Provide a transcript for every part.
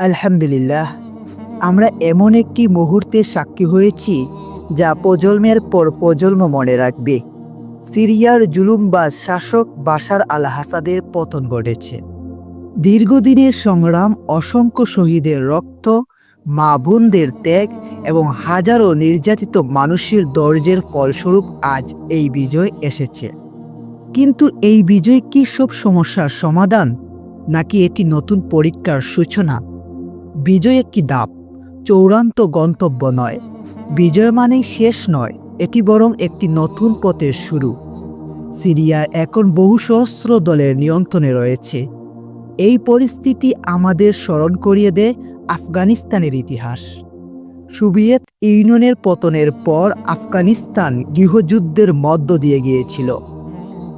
আলহামদুলিল্লাহ, আমরা এমন একটি মুহূর্তে সাক্ষী হয়েছি যা প্রজন্মের পর প্রজন্ম মনে রাখবে। সিরিয়ার জুলুম বা শাসক বাশার আল হাসাদের পতন ঘটেছে। দীর্ঘদিনের সংগ্রাম, অসংখ্য শহীদের রক্ত, মা বোনদের ত্যাগ এবং হাজারো নির্যাতিত মানুষের দর্জের ফলস্বরূপ আজ এই বিজয় এসেছে। কিন্তু এই বিজয় কি সব সমস্যার সমাধান, নাকি এটি নতুন পরীক্ষার সূচনা? বিজয় একটি দাপ? চূড়ান্ত গন্তব্য নয়। বিজয় মানেই শেষ নয়, এটি বরং একটি নতুন পথের শুরু। সিরিয়ার এখন বহু সহস্র দলের নিয়ন্ত্রণে রয়েছে। এই পরিস্থিতি আমাদের স্মরণ করিয়ে দেয় আফগানিস্তানের ইতিহাস। সোভিয়েত ইউনিয়নের পতনের পর আফগানিস্তান গৃহযুদ্ধের মধ্য দিয়ে গিয়েছিল।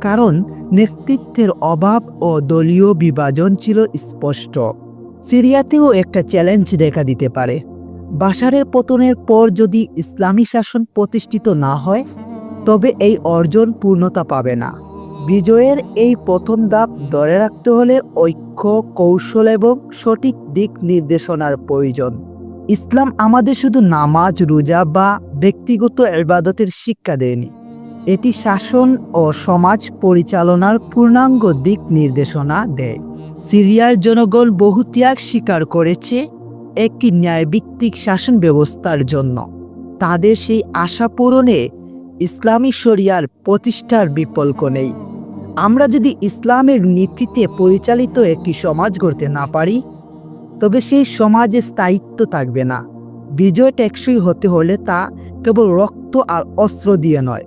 কারণ নেতৃত্বের অভাব ও দলীয় বিভাজন ছিল স্পষ্ট। সিরিয়াতেও একটা চ্যালেঞ্জ দেখা দিতে পারে। বাশারের পতনের পর যদি ইসলামী শাসন প্রতিষ্ঠিত না হয়, তবে এই অর্জন পূর্ণতা পাবে না। বিজয়ের এই প্রথম ধাপ ধরে রাখতে হলে ঐক্য, কৌশল এবং সঠিক দিক নির্দেশনার প্রয়োজন। ইসলাম আমাদের শুধু নামাজ, রোজা বা ব্যক্তিগত ইবাদতের শিক্ষা দেয়নি। এটি শাসন ও সমাজ পরিচালনার পূর্ণাঙ্গ দিক নির্দেশনা দেয়। সিরিয়ার জনগণ বহু ত্যাগ স্বীকার করেছে একটি ন্যায়ভিত্তিক শাসন ব্যবস্থার জন্য। তাদের সেই আশা পূরণে ইসলামী শরিয়ার প্রতিষ্ঠার বিকল্প নেই। আমরা যদি ইসলামের নীতিতে পরিচালিত একটি সমাজ গড়তে না পারি, তবে সেই সমাজে স্থায়িত্ব থাকবে না। বিজয় টেকসই হতে হলে তা কেবল রক্ত আর অস্ত্র দিয়ে নয়,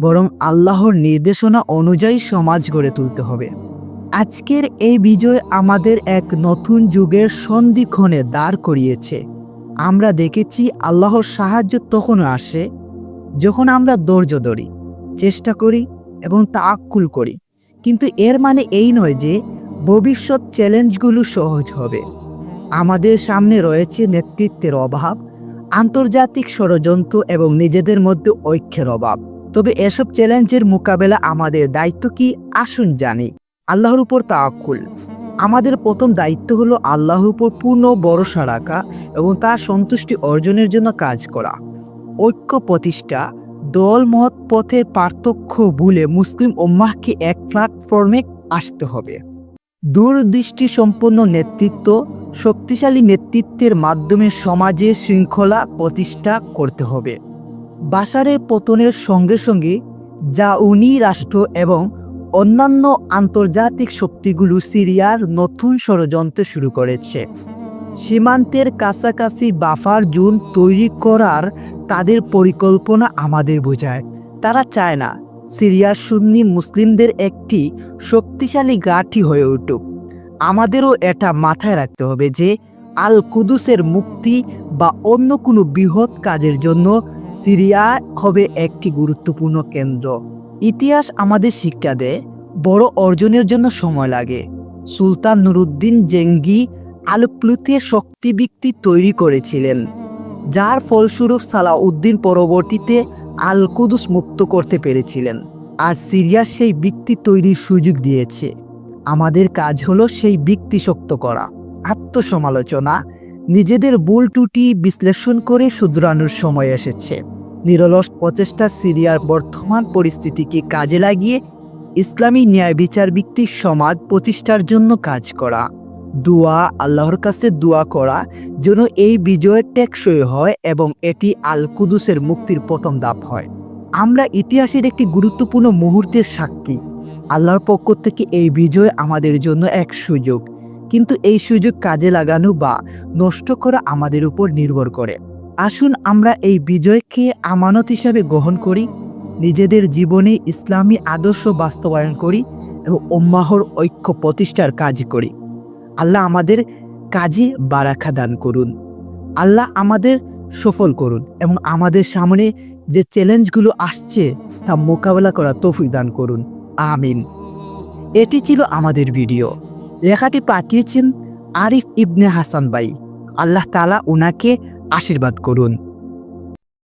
বরং আল্লাহর নির্দেশনা অনুযায়ী সমাজ গড়ে তুলতে হবে। আজকের এই বিজয় আমাদের এক নতুন যুগের সন্ধিক্ষণে দাঁড় করিয়েছে। আমরা দেখেছি আল্লাহর সাহায্য তখন আসে যখন আমরা ধৈর্য ধরি, চেষ্টা করি এবং তা আকুল করি। কিন্তু এর মানে এই নয় যে ভবিষ্যৎ চ্যালেঞ্জগুলো সহজ হবে। আমাদের সামনে রয়েছে নেতৃত্বের অভাব, আন্তর্জাতিক ষড়যন্ত্র এবং নিজেদের মধ্যে ঐক্যের অভাব। তবে এসব চ্যালেঞ্জের মোকাবেলা আমাদের দায়িত্ব কি? আসুন জানি। আল্লাহর উপর তাওয়াক্কুল। আমাদের প্রথম দায়িত্ব হলো আল্লাহর উপর পূর্ণ ভরসা রাখা এবং তার সন্তুষ্টি অর্জনের জন্য কাজ করা। ঐক্য প্রতিষ্ঠা, দল মত পথের পার্থক্য ভুলে মুসলিম ওম্মাহকে এক প্ল্যাটফর্মে আসতে হবে। দূরদৃষ্টি সম্পন্ন নেতৃত্ব, শক্তিশালী নেতৃত্বের মাধ্যমে সমাজে শৃঙ্খলা প্রতিষ্ঠা করতে হবে। বাসারের পতনের সঙ্গে সঙ্গে যা উনি রাষ্ট্র এবং অন্যান্য আন্তর্জাতিক শক্তিগুলো সিরিয়ার নতুন ষড়যন্ত্র শুরু করেছে। সীমান্তের কাছাকাছি বাফার জোন তৈরি করার তাদের পরিকল্পনা আমাদের বোঝায়। তারা চায় না সিরিয়ার সুন্নি মুসলিমদের একটি শক্তিশালী গাঠি হয়ে উঠুক। আমাদেরও এটা মাথায় রাখতে হবে যে আল কুদুসের মুক্তি বা অন্য কোনো বৃহৎ কাজের জন্য সিরিয়া হবে একটি গুরুত্বপূর্ণ কেন্দ্র। ইতিহাস আমাদের শিক্ষা দেয়, বড় অর্জনের জন্য সময় লাগে। সুলতান নুরুদ্দিন জেঙ্গি আলপ্লুতে শক্তি ভিত্তি তৈরি করেছিলেন, যার ফলস্বরূপ সালাউদ্দিন পরবর্তীতে আল কুদুস মুক্ত করতে পেরেছিলেন। আর সিরিয়া সেই ভিত্তি তৈরির সুযোগ দিয়েছে। আমাদের কাজ হলো সেই ভিত্তি শক্ত করা, আত্মসমালোচনা, নিজেদের ভুল টুটি বিশ্লেষণ করে শুধরানোর সময় এসেছে। নিরলস প্রচেষ্টা সিরিয়ার বর্তমান পরিস্থিতিকে কাজে লাগিয়ে ইসলামী ন্যায় বিচার ভিত্তিক সমাজ প্রতিষ্ঠার জন্য কাজ করা। দোয়া, আল্লাহর কাছে দোয়া করা যেন এই বিজয়ের টেকসই হয় এবং এটি আল কুদুসের মুক্তির প্রথম ধাপ হয়। আমরা ইতিহাসের একটি গুরুত্বপূর্ণ মুহূর্তের সাক্ষী। আল্লাহর পক্ষ থেকে এই বিজয় আমাদের জন্য এক সুযোগ। কিন্তু এই সুযোগ কাজে লাগানো বা নষ্ট করা আমাদের উপর নির্ভর করে। আসুন আমরা এই বিজয়কে আমানত হিসাবে গ্রহণ করি, নিজেদের জীবনে ইসলামী আদর্শ বাস্তবায়ন করি এবং ওম্মাহর ঐক্য প্রতিষ্ঠার কাজ করি। আল্লাহ আমাদের কাজে বারাখা দান করুন। আল্লাহ আমাদের সফল করুন এবং আমাদের সামনে যে চ্যালেঞ্জগুলো আসছে তা মোকাবেলা করা তৌফিক দান করুন। আমিন। এটি ছিল আমাদের ভিডিও। লেখাটি পাঠিয়েছেন আরিফ ইবনে হাসান ভাই। আল্লাহ তালা ওনাকে আশীর্বাদ করুন।